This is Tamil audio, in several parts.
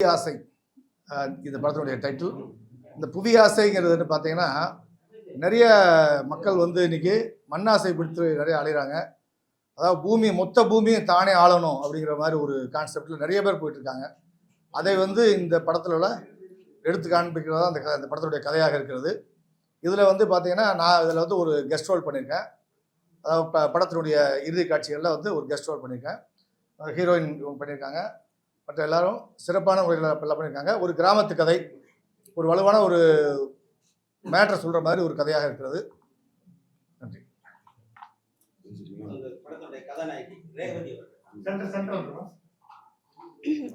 புவி ஆசை இந்த படத்தினுடைய டைட்டில் இந்த புவி ஆசைங்கிறது வந்து பார்த்தீங்கன்னா நிறைய மக்கள் வந்து இன்னைக்கு மண்ணாசை பிடித்து நிறைய அலைகிறாங்க அதாவது பூமி மொத்த பூமியை தானே ஆளணும் அப்படிங்கிற மாதிரி ஒரு கான்செப்டில் நிறைய பேர் போயிட்டுருக்காங்க. அதை வந்து இந்த படத்தில் உள்ள எடுத்து காண்பிக்கிறதா அந்த க- அந்த படத்துடைய கதையாக இருக்கிறது. இதில் வந்து பார்த்தீங்கன்னா நான் இதில் வந்து ஒரு கெஸ்ட் ரோல் பண்ணியிருக்கேன். அதாவது ப படத்தினுடைய இறுதி காட்சிகளில் வந்து ஒரு கெஸ்ட் ரோல் பண்ணியிருக்கேன். ஹீரோயின் பண்ணியிருக்காங்க. மற்ற எல்லாரும் சிறப்பான முறையில் எல்லாம் பண்ணியிருக்காங்க ஒரு கிராமத்து கதை ஒரு வலுவான ஒரு மேட்டர் சொல்கிற மாதிரி ஒரு கதையாக இருக்கிறது. நன்றி.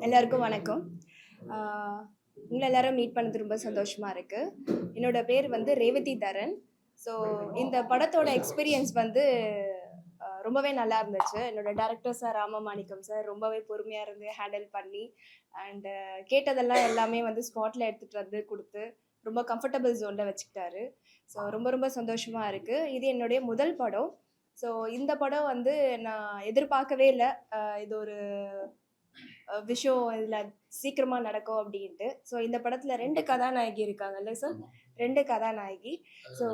எல்லாருக்கும் வணக்கம். உங்களை எல்லாரும் மீட் பண்ணது ரொம்ப சந்தோஷமா இருக்கு. என்னோட பேர் வந்து ரேவதி தரன். ஸோ இந்த படத்தோட எக்ஸ்பீரியன்ஸ் வந்து ரொம்பவே நல்லா இருந்துச்சு. என்னோட டேரக்டர் சார் ராமமாணிக்கம் சார் ரொம்பவே பொறுமையாக இருந்து ஹேண்டில் பண்ணி அண்டு கேட்டதெல்லாம் எல்லாமே வந்து ஸ்பாட்டில் எடுத்துகிட்டு வந்து கொடுத்து ரொம்ப கம்ஃபர்டபுள் ஜோனில் வச்சுக்கிட்டாரு. ஸோ ரொம்ப ரொம்ப சந்தோஷமாக இருக்குது இது என்னுடைய முதல் படம். ஸோ இந்த படம் வந்து நான் எதிர்பார்க்கவே இல்லை. இது ஒரு விஷயம் இதில் சீக்கிரமாக நடக்கும் அப்படின்ட்டு. ஸோ இந்த படத்தில் ரெண்டு கதாநாயகி இருக்காங்கல்ல சார் ரெண்டு கதாநாயகி. ஸோ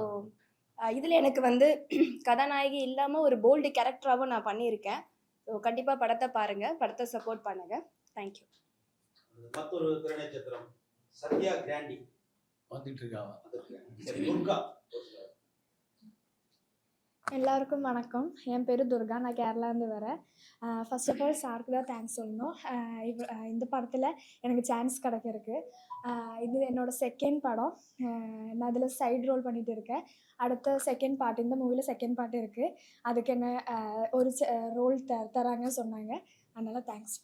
இதில் எனக்கு வந்து கதாநாயகி இல்லாமல் ஒரு போல்டு கேரக்டராகவும் நான் பண்ணியிருக்கேன். ஸோ கண்டிப்பாக படத்தை பாருங்கள் படத்தை சப்போர்ட் பண்ணுங்கள் தேங்க்யூ மற்றொரு திரை நட்சத்திரம் சத்யா கிராண்டி. வந்துட்டு இருக்காங்க எல்லாருக்கும் வணக்கம். என் பேர் துர்கா. நான் கேரளாந்து வரேன். ஃபர்ஸ்ட் ஆஃப் ஆல் சாருக்கு தான் தேங்க்ஸ் சொல்லணும். இந்த படத்தில் எனக்கு சான்ஸ் கிடைக்கிருக்கு இது என்னோட செகண்ட் படம். நான் இதில் சைடு ரோல் பண்ணிட்டு இருக்கேன். அடுத்த செகண்ட் பார்ட் இந்த மூவியில் செகண்ட் பார்ட் இருக்குது அதுக்கு என்ன ஒரு ரோல் த தராங்க சொன்னாங்க. அதனால் தேங்க்ஸ்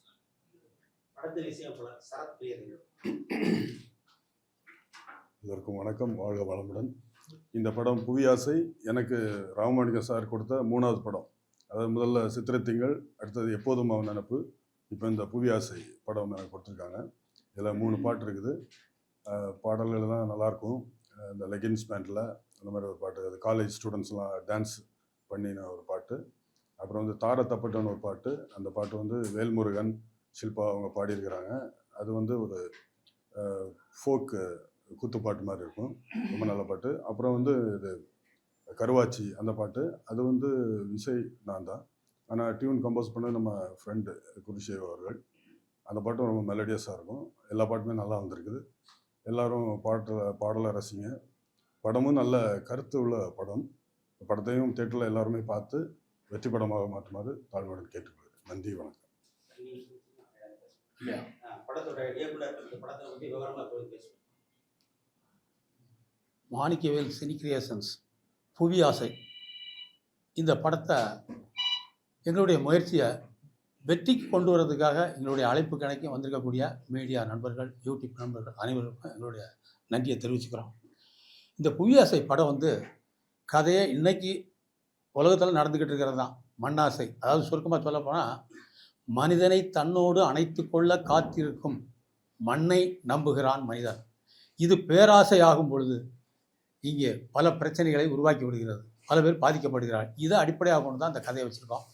எல்லோருக்கும் வணக்கம். வாழ்க வளமுடன். இந்த படம் புவியாசை எனக்கு ராமமாணிக்கம் சார் கொடுத்த மூணாவது படம். அதாவது முதல்ல சித்திரத்திங்கள் அடுத்தது எப்போதும் அவன் நினப்பு இப்போ இந்த புவியாசை படம் எனக்கு கொடுத்துருக்காங்க. இதில் மூணு பாட்டு இருக்குது. பாடல்கள்லாம் பாடல்கள் தான் நல்லாயிருக்கும். இந்த லெகின்ஸ் பேண்டில் அந்த மாதிரி ஒரு பாட்டு. அது காலேஜ் ஸ்டூடெண்ட்ஸ்லாம் டான்ஸ் பண்ணின ஒரு பாட்டு. அப்புறம் வந்து தார தப்பட்டன்னு ஒரு பாட்டு. அந்த பாட்டு வந்து வேல்முருகன் ஷில்பா அவங்க பாடியிருக்கிறாங்க. அது வந்து ஒரு ஃபோக்கு குத்துப்பாட்டு மாதிரி இருக்கும். ரொம்ப நல்ல பாட்டு. அப்புறம் வந்து இது கருவாச்சி அந்த பாட்டு. அது வந்து இசை நான் தான் ஆனால் டியூன் கம்போஸ் பண்ண நம்ம ஃப்ரெண்டு குருஷேவ் அவர்கள். அந்த பாட்டும் ரொம்ப மெலடியஸாக இருக்கும். எல்லா பாட்டுமே நல்லா வந்திருக்குது. எல்லாரும் பாட்டில் பாடலை ரசிங்க. படமும் நல்ல கருத்து உள்ள படம். படத்தையும் தேட்டரில் எல்லாருமே பார்த்து வெற்றி படமாக மாற்றுமாறு தாழ்மையுடன் கேட்டுக்கொள்கிறேன். நன்றி வணக்கம். மாணிக்கவேல் சினி கிரியேஷன்ஸ் புவி ஆசை இந்த படத்தை எங்களுடைய முயற்சியை வெற்றிக்கு கொண்டு வரதுக்காக எங்களுடைய அழைப்பு கணக்கு வந்திருக்கக்கூடிய மீடியா நண்பர்கள் யூடியூப் நண்பர்கள் அனைவருக்கும் எங்களுடைய நன்றியை தெரிவிச்சுக்கிறோம். இந்த புவி ஆசை படம் வந்து கதையை இன்னைக்கு உலகத்தில் நடந்துக்கிட்டு இருக்கிறது தான். மண்ணாசை. அதாவது சுருக்கமாக சொல்லப்போனால் மனிதனை தன்னோடு அணைத்து கொள்ள காத்திருக்கும் மண்ணை நம்புகிறான் மனிதன். இது பேராசை ஆகும் பொழுது இங்கே பல பிரச்சனைகளை உருவாக்கி விடுகிறது. பல பேர் பாதிக்கப்படுகிறார் இதை அடிப்படையாக கொண்டு தான் இந்த கதையை வச்சுருக்கோம்.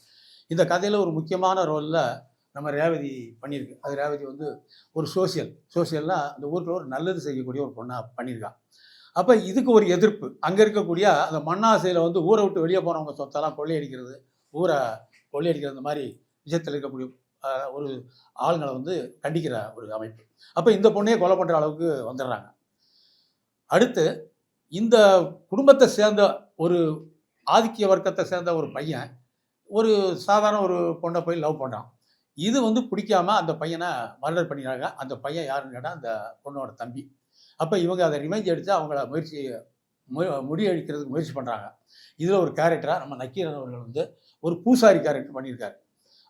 இந்த கதையில் ஒரு முக்கியமான ரோலில் நம்ம ரேவதி பண்ணியிருக்கு. அது ரேவதி வந்து ஒரு சோசியல் சோசியல்னால் அந்த ஊரில் ஒரு நல்லது செய்யக்கூடிய ஒரு பொண்ணாக பண்ணியிருக்கான் அப்போ இதுக்கு ஒரு எதிர்ப்பு. அங்கே இருக்கக்கூடிய அந்த மண்ணாசையில் வந்து ஊரை விட்டு வெளியே போனவங்க சொத்தெல்லாம் கொள்ளையடிக்கிறது ஊரை கொள்ளையடிக்கிறது இந்த மாதிரி விஷயத்தில் இருக்கக்கூடிய ஒரு ஆளுங்களை வந்து கண்டிக்கிற ஒரு அமைப்பு. அப்போ இந்த பொண்ணையே கொலை பண்ணுற அளவுக்கு வந்துடுறாங்க. அடுத்து இந்த குடும்பத்தை சேர்ந்த ஒரு ஆதிக்கிய வர்க்கத்தை சேர்ந்த ஒரு பையன் ஒரு சாதாரண ஒரு பொண்ணை போய் லவ் பண்ணுறான் இது வந்து பிடிக்காம அந்த பையனை மர்டர் பண்ணிடுறாங்க அந்த பையன் யாருன்னு கேட்டால் அந்த பொண்ணோட தம்பி. அப்போ இவங்க அதை ரிமைஞ்ச் அடித்து அவங்கள முயற்சி மு முடியடிக்கிறதுக்கு முயற்சி பண்ணுறாங்க இதில் ஒரு கேரக்டராக நம்ம நக்கீரன் அவர்கள் வந்து ஒரு பூசாரி கேரக்டர் பண்ணியிருக்காரு.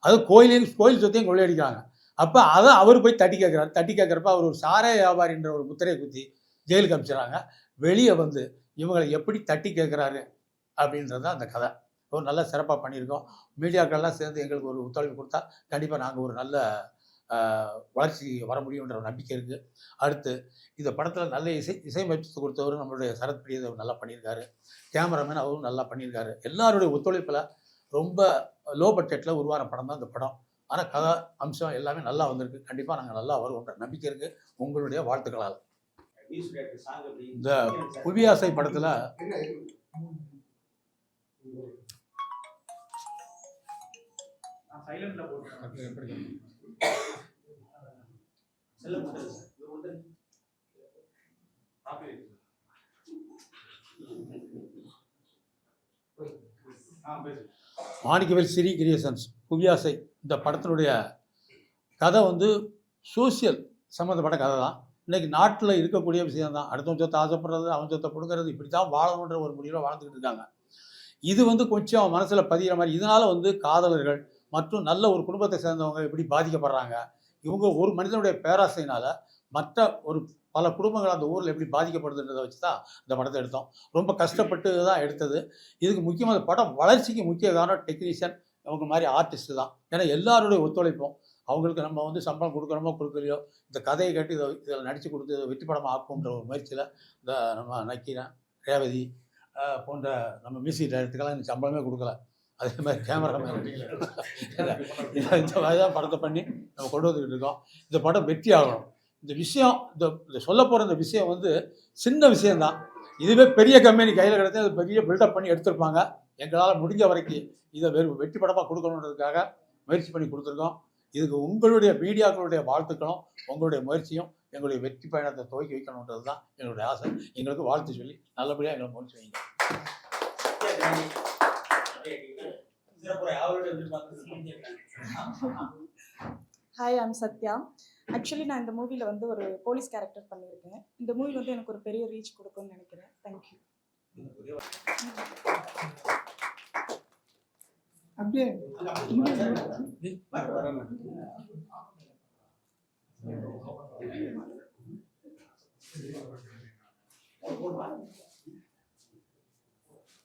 அது கோயிலின் கோயில் சொத்தையும் கொள்ளையடிக்கிறாங்க அப்போ அதை அவர் போய் தட்டி கேட்குறாரு. தட்டி கேட்குறப்ப அவர் ஒரு சாராய வியாபாரின்ற ஒரு முத்திரையை குத்தி ஜெயிலுக்கு அனுப்பிச்சிடுறாங்க. வெளியே வந்து இவங்களை எப்படி தட்டி கேட்குறாரு அப்படின்றது தான் அந்த கதை. ஒரு நல்ல சிறப்பாக பண்ணியிருக்கோம். மீடியாக்கள்லாம் சேர்ந்து எங்களுக்கு ஒரு ஒத்துழைப்பு கொடுத்தா கண்டிப்பாக நாங்கள் ஒரு நல்ல வளர்ச்சி வர முடியுன்ற ஒரு நம்பிக்கை இருக்குது அடுத்து இந்த படத்தில் நல்ல இசை இசையமைத்து கொடுத்தவரும் நம்மளுடைய சரத் பிரியதேவ் நல்லா பண்ணியிருக்காரு. கேமராமேன் அவரும் நல்லா பண்ணியிருக்காரு. எல்லாருடைய ஒத்துழைப்பில் ரொம்ப லோ பட்ஜெட்டில் உருவான படம் தான் இந்த படம். ஆனால் கதை அம்சம் எல்லாமே நல்லா வந்திருக்கு. கண்டிப்பாக நாங்கள் நல்லா வருவோன்ற நம்பிக்கை இருக்குது உங்களுடைய வாழ்த்துக்களால். இந்த புவியாசை படத்தில் சார் இது கொடுத்தது மாணிக்கவேல் சிரி கிரியேஷன்ஸ் புவியாசை இந்த படத்தினுடைய கதை வந்து சோசியல் சம்மந்தப்பட்ட கதை தான். இன்னைக்கு நாட்டில் இருக்கக்கூடிய விஷயம் தான் அடுத்தவன் சொத்தை ஆசைப்படுறது அவன் சொத்தை கொடுக்கறது இப்படி தான் வாழணுன்ற ஒரு முடிவில் வாழ்ந்துக்கிட்டு இருக்காங்க. இது வந்து கொஞ்சம் மனசில் பதிகிற மாதிரி. இதனால் வந்து காதலர்கள் மற்றும் நல்ல ஒரு குடும்பத்தை சேர்ந்தவங்க எப்படி பாதிக்கப்படுறாங்க? இவங்க ஒரு மனிதனுடைய பேராசையினால் மற்ற ஒரு பல குடும்பங்கள் அந்த ஊரில் எப்படி பாதிக்கப்படுதுன்றதை வச்சு தான் இந்த படத்தை எடுத்தோம். ரொம்ப கஷ்டப்பட்டு தான் எடுத்தது. இதுக்கு முக்கியமாக படம் வளர்ச்சிக்கு முக்கிய காரணம் டெக்னீஷியன் அவங்க மாதிரி ஆர்டிஸ்ட் தான். ஏன்னா எல்லாருடைய ஒத்துழைப்பும் அவங்களுக்கு நம்ம வந்து சம்பளம் கொடுக்குறோமோ கொடுக்கலையோ இந்த கதையை கேட்டு இதை இதில் நடித்து கொடுத்து இதை வெற்றி படமாக ஆக்குன்ற ஒரு முயற்சியில் இந்த நம்ம நக்கீரன் ரேவதி போன்ற நம்ம மியூசிக் டைரக்டருக்கெல்லாம் எனக்கு சம்பளமே கொடுக்கல. அதே மாதிரி கேமராமேன் இந்த மாதிரி தான் படத்தை பண்ணி நம்ம கொண்டு வந்துக்கிட்டு இருக்கோம். இந்த படம் வெற்றி ஆகணும். இந்த விஷயம் இந்த இந்த சொல்ல போகிற இந்த விஷயம் வந்து சின்ன விஷயம்தான். இதுவே பெரிய கம்பெனி கையில் கிடைச்சா அது பெரிய பில்டப் பண்ணி எடுத்திருப்பாங்க. எங்களால் முடிஞ்ச வரைக்கும் இதை வெறும் வெற்றி படமாக கொடுக்கணுன்றதுக்காக முயற்சி பண்ணி கொடுத்துருக்கோம். இதுக்கு உங்களுடைய மீடியாக்களுடைய வாழ்த்துக்களும் உங்களுடைய முயற்சியும் எங்களுடைய வெற்றி பயணத்தை துவக்கி வைக்கணுன்றது தான் எங்களுடைய ஆசை. எங்களுக்கு வாழ்த்து சொல்லி நல்லபடியாக எங்களை முயற்சி வைங்க சத்யா கிராண்டி சிறப்புரை அவரோட எதிர்பார்த்து ஹாய் ஐம் சத்யா ஆக்சுவலி நான் இந்த மூவியில் வந்து ஒரு போலீஸ் கேரக்டர் பண்ணியிருக்கேன். இந்த மூவி வந்து எனக்கு ஒரு பெரிய ரீச் கொடுக்கும்னு நினைக்கிறேன். தேங்க்யூ அப்படியே.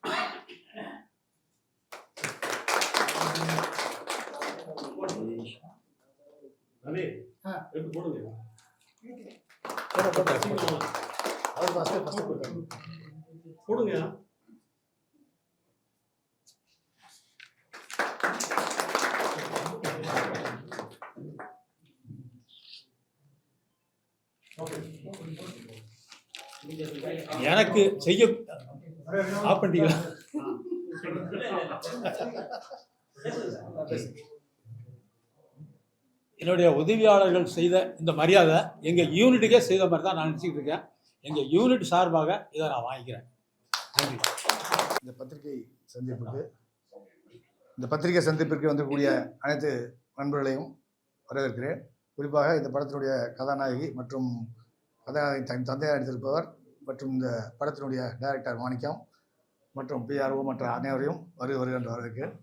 ஃபஸ்ட்டு ஃபஸ்ட்டு போட்டாங்க போடுங்க. எனக்கு செய்ய ஆஃப் பண்ணிட்டீங்களா என்னுடைய உதவியாளர்கள் செய்த இந்த மரியாதை எங்கள் யூனிட்டுக்கே செய்த மாதிரி தான் நான் நினச்சிக்கிட்டு இருக்கேன். எங்கள் யூனிட் சார்பாக இதை நான் வாங்கிக்கிறேன். நன்றி. இந்த பத்திரிகை சந்திப்புக்கு இந்த பத்திரிகை சந்திப்பிற்கு வந்திருக்கக்கூடிய அனைத்து நண்பர்களையும் வரவேற்கிறேன். குறிப்பாக இந்த படத்தினுடைய கதாநாயகி மற்றும் கதாநாயகி தன் தந்தையாக நடித்திருப்பவர் மற்றும் இந்த படத்தினுடைய டைரக்டர் மாணிக்கம் மற்றும் பிஆர்ஓ மற்ற அனைவரையும் வருகை வருகின்ற வரவேற்கிறேன்.